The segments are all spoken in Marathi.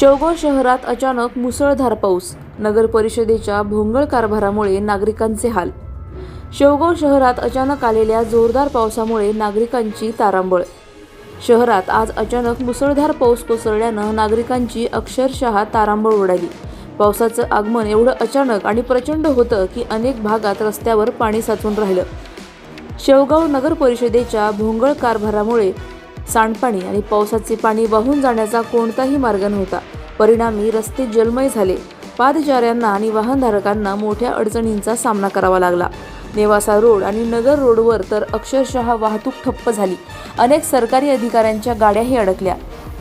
शेवगाव शहरात अचानक मुसळधार पाऊस. नगर परिषदेच्या भोंगळ कारभारामुळे नागरिकांचे हाल. शेवगाव शहरात अचानक आलेल्या जोरदार पावसामुळे नागरिकांची तारांबळ. शहरात आज अचानक मुसळधार पाऊस कोसळल्यानं नागरिकांची अक्षरशः तारांबळ उडाली. पावसाचं आगमन एवढं अचानक आणि प्रचंड होतं की अनेक भागात रस्त्यावर पाणी साचून राहिलं. शेवगाव नगर परिषदेच्या भोंगळ कारभारामुळे सांडपाणी आणि पावसाचे पाणी वाहून जाण्याचा कोणताही मार्ग नव्हता. परिणामी रस्ते जलमय झाले. पादचाऱ्यांना आणि वाहनधारकांना मोठ्या अडचणींचा सामना करावा लागला. नेवासा रोड आणि नगर रोडवर तर अक्षरशः वाहतूक ठप्प झाली. अनेक सरकारी अधिकाऱ्यांच्या गाड्याही अडकल्या.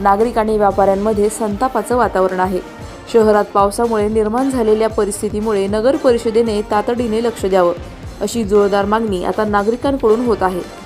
नागरिक आणि व्यापाऱ्यांमध्ये संतापाचं वातावरण आहे. शहरात पावसामुळे निर्माण झालेल्या परिस्थितीमुळे नगर परिषदेने तातडीने लक्ष द्यावं अशी जोरदार मागणी आता नागरिकांकडून होत आहे.